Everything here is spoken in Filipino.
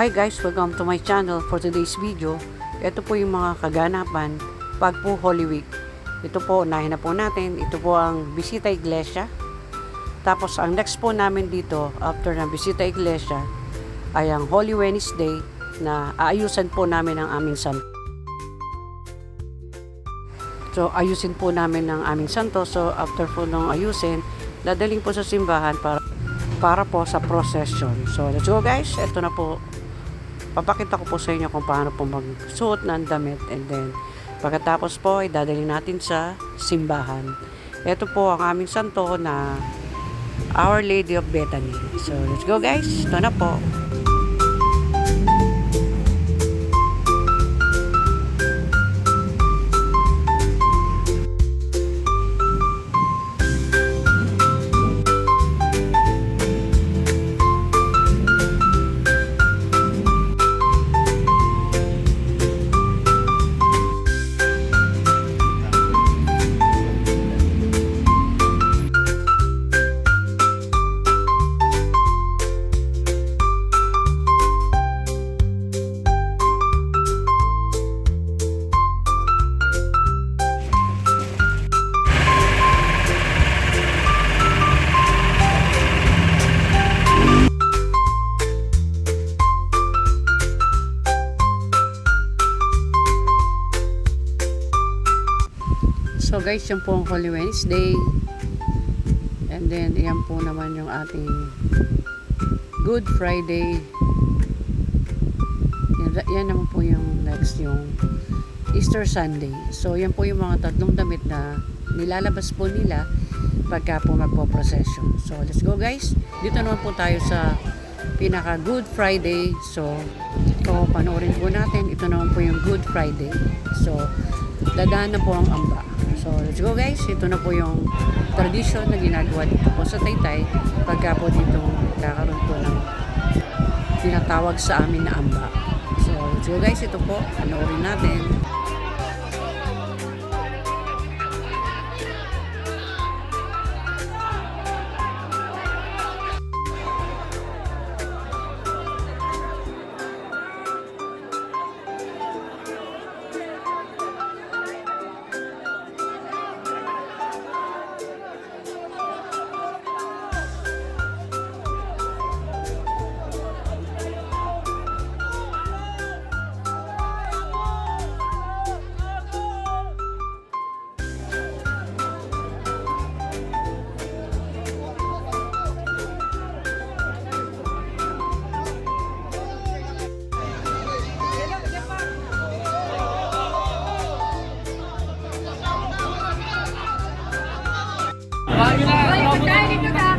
Hi guys, welcome to my channel for today's video. Ito po yung mga kaganapan pag po Holy Week. Ito po, unahin na po natin. Ito po ang Bisita Iglesia. Tapos ang next po namin dito after ng Bisita Iglesia ay ang Holy Wednesday na aayusan po namin ang aming santo. So ayusin po namin ang aming santo. So after po nung ayusin, dadaling po sa simbahan para para po sa procession. So let's go guys. Ito na po. Papakita ko po sa inyo kung paano po magsuot ng damit and then pagkatapos po ay dadalhin natin sa simbahan. Ito po ang aming santo na Our Lady of Bethany. So let's go guys. Ito na po. Guys, yan po ang Holy Wednesday. And then, yan po naman yung ating Good Friday. Yan, yan naman po yung next yung Easter Sunday. So, yan po yung mga tatlong damit na nilalabas po nila pagka po magpo-procession. So, let's go guys. Dito naman po tayo sa pinaka Good Friday. So, ito panoorin po natin. Ito naman po yung Good Friday. So, dadaan na po ang amba. So, let's go guys. Ito na po yung tradition na ginagawa dito po sa Taytay pagka po dito kakaroon po ng tinatawag sa amin na amba. So, let's go guys. Ito po. Panoorin natin. 好现来我们带